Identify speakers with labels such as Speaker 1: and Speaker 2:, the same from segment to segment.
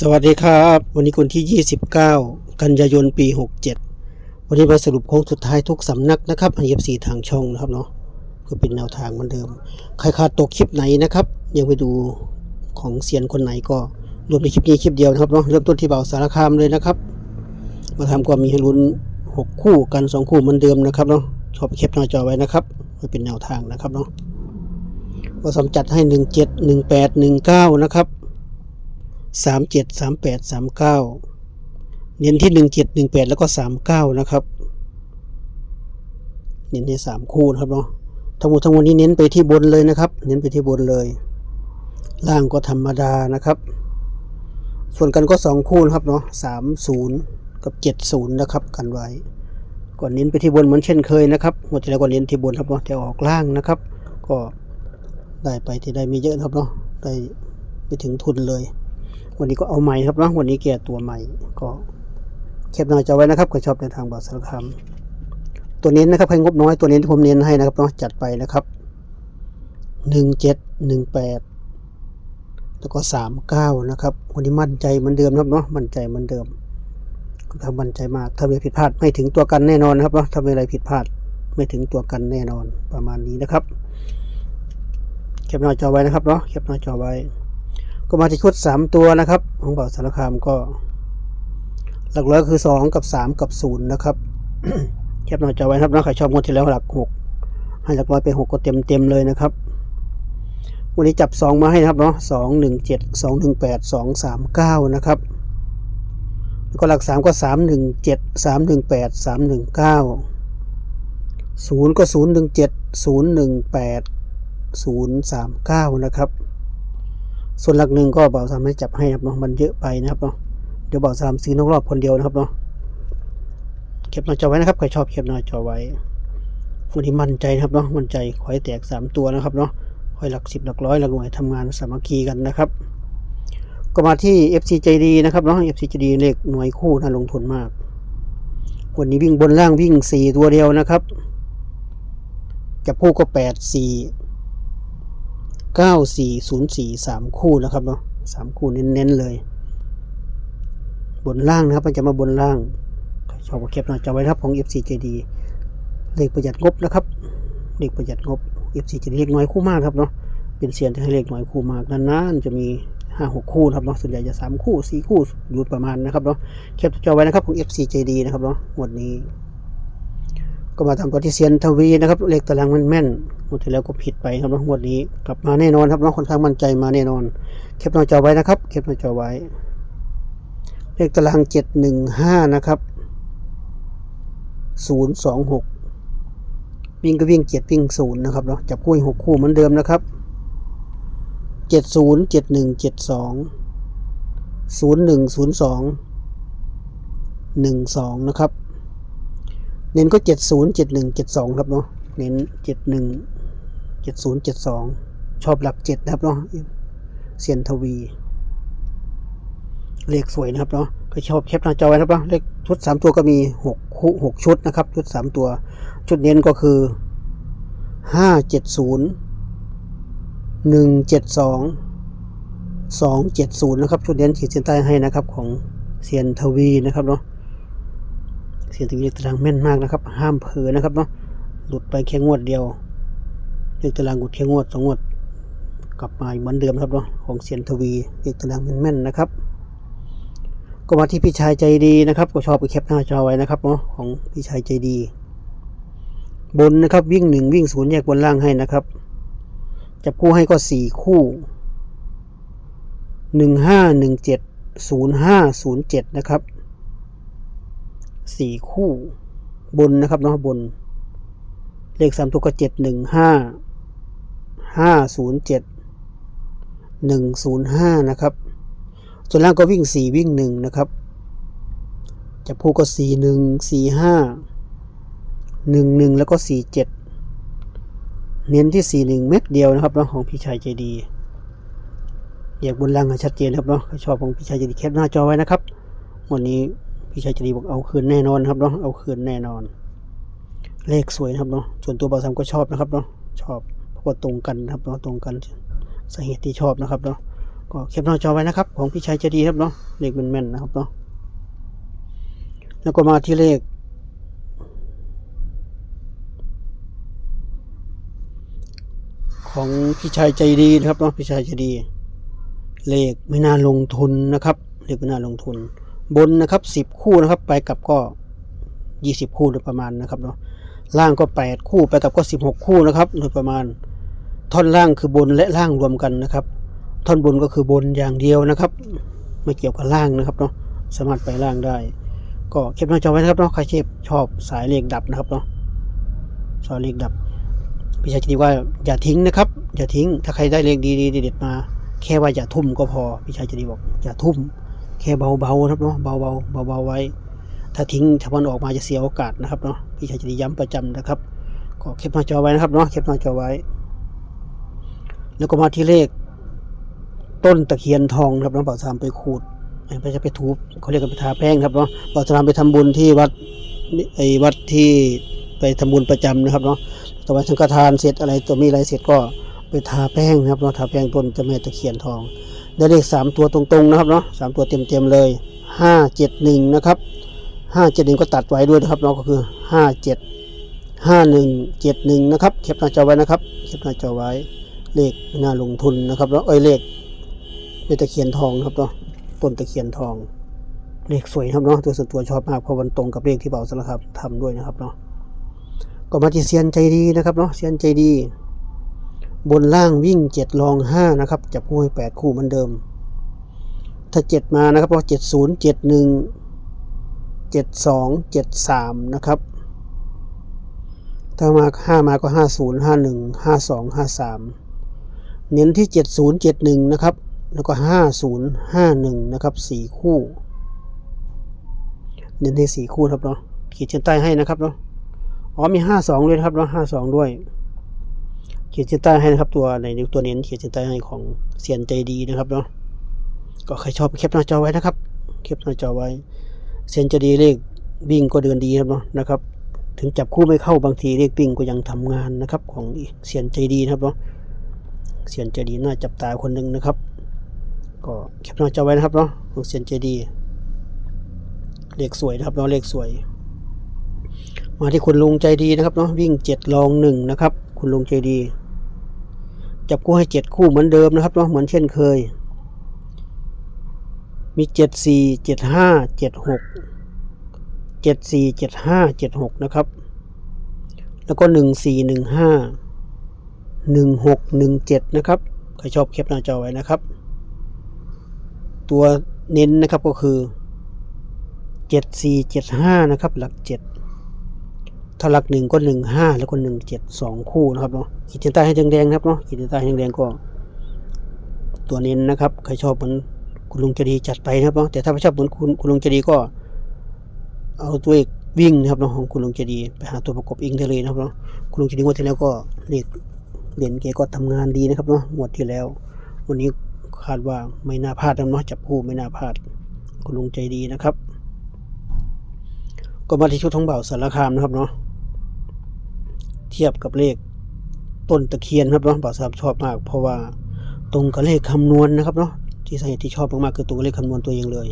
Speaker 1: สวัสดีครับ วันนี้คนที่ 29 กันยายนปี 67 วันนี้มาสรุปโค้งสุดท้ายทุกสำนักนะครับอันยีบสีทางช่องนะครับเนาะก็เป็นแนวทางเหมือนเดิม ใครขาดตกคลิปไหนนะครับ ยังไปดูของเซียนคนไหนก็รวมในคลิปนี้คลิปเดียวนะครับเนาะเริ่มต้นที่เบาสารคามเลยนะครับ มาทำก็มีให้ลุ้น 6 คู่กัน 2 คู่เหมือนเดิมนะครับเนาะชอบแคปหน้าจอไว้นะครับไว้เป็นแนวทางนะครับเนาะก็สำจัดให้ 17 18 19 นะครับ สามเจ็ดสามแปดสามเก้าเน้นที่หนึ่งเจ็ดหนึ่งแปดแล้วก็สามเก้านะครับ เน้นที่สามคู่นะครับเนาะทั้งหมดทั้งมวลนี้เน้นไปที่บนเลยนะครับ เน้นไปที่บนเลย ล่างก็ธรรมดานะครับ ส่วนกันก็สองคู่นะครับเนาะสามศูนย์กับเจ็ดศูนย์นะครับ กันไว้ก่อนเน้นไปที่บนเหมือนเช่นเคยนะครับหมดที่แล้วก็เน้นที่บนครับเนาะแต่ออกล่างนะครับ ก็ได้ไปที่ได้มีเยอะนะครับเนาะได้ไปถึงทุนเลย วันนี้ก็เอาใหม่ครับเนาะวันนี้แก่ตัวใหม่ก็แคปหน้าจอไว้นะครับก็ชอบในทางบาสารคามตัวเน้นนะครับให้งบน้อยตัวเน้นที่ผมเน้นให้นะครับเนาะจัดไปนะครับหนึ่งเจ็ดหนึ่งแปดแล้วก็สามเก้านะครับวันนี้มั่นใจเหมือนเดิมครับเนาะมั่นใจเหมือนเดิมถ้ามั่นใจมากถ้ามีผิดพลาดไม่ถึงตัวกันแน่นอนนะครับเนาะถ้ามีอะไรผิดพลาดไม่ถึงตัวกันแน่นอนประมาณนี้นะครับแคปหน้าจอไว้นะครับเนาะแคปหน้าจอไว้ ก็มาที่ชุดสามตัวนะครับ ของเบาสารคามก็ หลักร้อยคือสองกับสามกับศูนย์นะครับแคปหน้าจอไว้ครับนะใครชอบงวดที่แล้วหลักหกให้หลักร้อยไปหกก็เต็มเต็มเลยนะครับ วันนี้จับสองมาให้นะครับเนาะสองหนึ่งเจ็ดสองหนึ่งแปดสองสามเก้านะครับแล้วก็หลักสามก็สามหนึ่งเจ็ดสามหนึ่งแปดสามหนึ่งเก้าศูนย์ก็ศูนย์หนึ่งเจ็ดศูนย์หนึ่งแปดศูนย์สามเก้านะครับ ส่วนหลักหนึ่งก็เบาสามให้จับให้นะครับเนาะมันเยอะไปนะครับเนาะเดี๋ยวเบาสามซื้อนอกรอบคนเดียวนะครับเนาะเก็บหน้าจอไว้นะครับใครชอบเก็บหน้าจอไว้วันนี้มั่นใจนะครับเนาะมั่นใจขอให้แตกสามตัวนะครับเนาะขอให้หลักสิบหลักร้อยหลักหน่วยทำงานสามัคคีกันนะครับ ก็มาที่ FC ใจดีนะครับเนาะ FC ใจดีเลขหน่วยคู่น่าลงทุนมากวันนี้วิ่งบนล่างวิ่งสี่ตัวเดียวนะครับจับคู่ก็แปดสี่ เก้าสี่ศูนย์สี่สามคู่นะครับเนาะสามคู่เน้นๆเลย บนล่างนะครับมันจะมาบนล่างชอบก็แคปหน้าจอไว้ครับของ FCJD เลขประหยัดงบนะครับเลขประหยัดงบ FCJD เลขน้อยคู่มากครับเนาะเป็นเสียนที่ให้เลขน้อยคู่มากนานๆจะมีห้าหกคู่นะครับเนาะส่วนใหญ่จะสามคู่สี่คู่อยู่ประมาณนะครับเนาะแคปหน้าจอไว้นะครับของ FCJD นะครับเนาะหมวดนี้ ก็มาทำตัวที่เซียนทวีนะครับ เลขตารางมันแม่นหมดที่แล้วก็ผิดไปครับนาะงวดนี้กลับมาแน่นอนครับเนาะค่อนข้างมั่นใจมาแน่นอนเก็บหน้าจอไว้นะครับเก็บหน้าจอไว้ เลขตารางเจ็ดหนึ่งห้านะครับศูนย์สองหกวิ่งก็วิ่งเจ็ดวิ่งศูนย์นะครับเนาะจับคู่หกคู่เหมือนเดิมนะครับเจ็ดศูนย์เจ็ดหนึ่งเจ็ดสองศูนย์หนึ่งศูนย์สองหนึ่งสองนะครับ เน้นก็เจ็ดศูนย์เจ็ดหนึ่งเจ็ดสองครับเนาะเน้นเจ็ดหนึ่งเจ็ดศูนย์เจ็ดสองชอบหลักเจ็ดนะครับเนาะเซียนทวี เลขสวยนะครับเนาะก็ชอบแคปหน้าจอไว้นะครับเนาะเลขชุดสามตัวก็มีหกคู่หกชุดนะครับ ชุดสามตัว ชุดเน้นก็คือห้าเจ็ดศูนย์หนึ่งเจ็ดสองสองเจ็ดศูนย์นะครับ ชุดเน้นขีดเส้นใต้ให้นะครับของเซียนทวีนะครับเนาะ เสียงทีวีตารางแม่นมากนะครับ ห้ามเผลอนะครับเนาะหลุดไปแค่งวดเดียวเลขตารางหลุดแค่งวดสองงวด กลับมาเหมือนเดิมครับเนาะของเสียนทวีเลขตารางแม่นๆนะครับ ก็มาที่พี่ชายใจดีนะครับ ก็ชอบไปแคปหน้าจอไว้นะครับเนาะของพี่ชายใจดี บนนะครับวิ่งหนึ่งวิ่งศูนย์แยกบนล่างให้นะครับจับคู่ให้ก็สี่คู่หนึ่งห้าหนึ่งเจ็ดศูนย์ห้าศูนย์เจ็ดนะครับ สี่คู่บนนะครับเนาะบน เลขสามตัวก็เจ็ดหนึ่งห้าห้าศูนย์เจ็ดหนึ่งศูนย์ห้านะครับ ส่วนล่างก็วิ่งสี่วิ่งหนึ่งนะครับจับคู่ก็สี่หนึ่งสี่ห้าหนึ่งหนึ่งแล้วก็สี่เจ็ดเน้นที่สี่หนึ่งเม็ดเดียวนะครับเนาะของพี่ชายใจดีอยากบนล่างให้ชัดเจนครับเนาะชอบของพี่ชายใจดีแคปหน้าจอไว้นะครับวันนี้ พี่ชายจะดีบอกเอาคืนแน่นอนครับเนาะเอาคืนแน่นอน เลขสวยนะครับเนาะส่วนตัวบาซัมก็ชอบนะครับเนาะชอบเพราะว่าตรงกันนะครับเนาะตรงกันสาเหตุที่ชอบนะครับเนาะก็เก็บหน้าจอไว้นะครับ ของพี่ชายใจะดีครับเนาะเลขแม่นๆนะครับเนาะแล้วก็มาที่เลขของพี่ชายใจดีนะครับเนาะพี่ชายใจดี เลขไม่น่าลงทุนนะครับ เลขไม่น่าลงทุน บนนะครับสิบคู่นะครับ ไปกลับก็ยี่สิบคู่โดยประมาณนะครับเนาะล่างก็แปดคู่ไปกลับก็สิบหกคู่นะครับโดยประมาณ ท่อนล่างคือบนและล่างรวมกันนะครับ ท่อนบนก็คือบนอย่างเดียวนะครับ ไม่เกี่ยวกับล่างนะครับเนาะสามารถไปล่างได้ ก็เก็บหน้าจอไว้นะครับเนาะใครเชฟชอบสายเลขดับนะครับเนาะสายเลขดับพี่ชายจะดีว่าอย่าทิ้งนะครับ อย่าทิ้งถ้าใครได้เลขดีๆเด็ดมา แค่ว่าอย่าทุ่มก็พอพี่ชายจะดีบอกอย่าทุ่ม แค่เบาๆนะครับเนาะเบาๆเบาๆไว้ ถ้าทิ้งถ้ามันออกมาจะเสียโอกาสนะครับเนาะพี่ชายจะดีย้ำประจำนะครับ ก็เก็บหน้าจอไว้นะครับเนาะเก็บหน้าจอไว้ แล้วก็มาที่เลข ต้นตะเคียนทองนะครับน้องเป่าสามไปขูดไปจะไปทูบเขาเรียกกันไปทาแป้งครับเนาะเป่าสามไปทำบุญที่วัดไอ้วัดที่ไปทำบุญประจำนะครับเนาะตะวันสังฆทานเสร็จอะไรตัวมีอะไรเสร็จก็ไปทาแป้งนะครับเนาะทาแป้งต้นเจะแม่ตะเคียนทอง ได้เลขสามตัวตรงๆนะครับเนาะสามตัวเต็มๆเลยห้าเจ็ดหนึ่งนะครับห้าเจ็ดหนึ่งก็ตัดไว้ด้วยนะครับเนาะก็คือห้าเจ็ดห้าหนึ่งเจ็ดหนึ่งนะครับเก็บหน้าจอไว้นะครับเก็บหน้าจอไว้เลขไม่น่าลงทุนนะครับแล้วเอ้ยเลขเป็นตะเคียนทองครับเนาะต้นตะเคียนทองเลขสวยครับเนาะตัวส่วนตัวชอบมากเพราะมันตรงกับเลขที่เบาสารครับทำด้วยนะครับเนาะก็มาที่เซียนใจดีนะครับเนาะเซียนใจดี บนล่างวิ่งเจ็ดรองห้านะครับ จับคู่ให้แปดคู่เหมือนเดิม ถ้าเจ็ดมานะครับก็เจ็ดศูนย์เจ็ดหนึ่งเจ็ดสองเจ็ดสามนะครับ ถ้ามาห้ามาก็ห้าศูนย์ห้าหนึ่งห้าสองห้าสามเน้นที่เจ็ดศูนย์เจ็ดหนึ่งนะครับ แล้วก็ห้าศูนย์ห้าหนึ่งนะครับสี่คู่ เน้นที่สี่คู่ครับเนาะขีดเส้นใต้ให้นะครับเนาะอ๋อมีห้าสองด้วยครับเนาะห้าสองด้วย ขีดเส้นใต้ให้นะครับ ตัวในตัวเน้นเขีดเส้นใต้ให้ของเสียนใจดีนะครับเนาะก็ใครชอบแคปหน้าจอไว้นะครับแคปหน้าจอไว้ เสียนใจดีเลขวิ่งก็เดินดีครับเนาะนะครับ ถึงจับคู่ไม่เข้าบางทีเลขวิ่งก็ยังทำงานนะครับ ของเสียนใจดีนะครับเนาะเสียนใจดีน่าจับตาคนหนึ่งนะครับ ก็แคปหน้าจอไว้นะครับเนาะของเสียนใจดีเลขสวยนะครับเนาะเลขสวย มาที่คุณลุงใจดีนะครับเนาะวิ่งเจ็ดลองหนึ่งนะครับ คุณลุงใจดี จับคู่ให้เจ็ดคู่เหมือนเดิมนะครับเนาะเหมือนเช่นเคย มีเจ็ดสี่เจ็ดห้าเจ็ดหกเจ็ดสี่เจ็ดห้าเจ็ดหกนะครับ แล้วก็หนึ่งสี่หนึ่งห้าหนึ่งหกหนึ่งเจ็ดนะครับใครชอบแคปหน้าจอไว้นะครับ ตัวเน้นนะครับก็คือเจ็ดสี่เจ็ดห้านะครับ หลักเจ็ด ถ้าหลักหนึ่งก็หนึ่งห้าแล้วก็หนึ่งเจ็ดสองคู่นะครับเนาะขีดเส้นใต้ให้แดงๆนะครับเนาะขีดเส้นใต้ให้แดงๆก็ตัวเน้นนะครับ ใครชอบเหมือนคุณลุงเจดีจัดไปนะครับเนาะแต่ถ้าไม่ชอบเหมือนคุณคุณลุงเจดีก็ เอาตัวเอกวิ่งนะครับเนาะของคุณลุงเจดีไปหาตัวประกบอิงได้เลยนะครับเนาะคุณลุงเจดีงวดที่แล้วก็เรียกเหรียญเกก็ทำงานดีนะครับเนาะงวดที่แล้ว วันนี้คาดว่าไม่น่าพลาดนะเนาะจับคู่ไม่น่าพลาด คุณลุงใจดีนะครับ ก็มาที่ชุดทองเบาสารคามนะครับเนาะ เทียบกับเลขต้นตะเคียนครับเนาะบ่าวสามชอบมาก เพราะว่าตรงกับเลขคำนวณนะครับเนาะที่สาเหตุที่ชอบมากๆคือตรงกับเลขคำนวณตัวเองเลย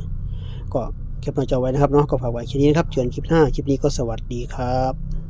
Speaker 1: ก็เก็บมาจอไว้นะครับเนาะก็ฝากไว้คลิปนี้นะครับเจอกันคลิปหน้าคลิปนี้ก็สวัสดีครับ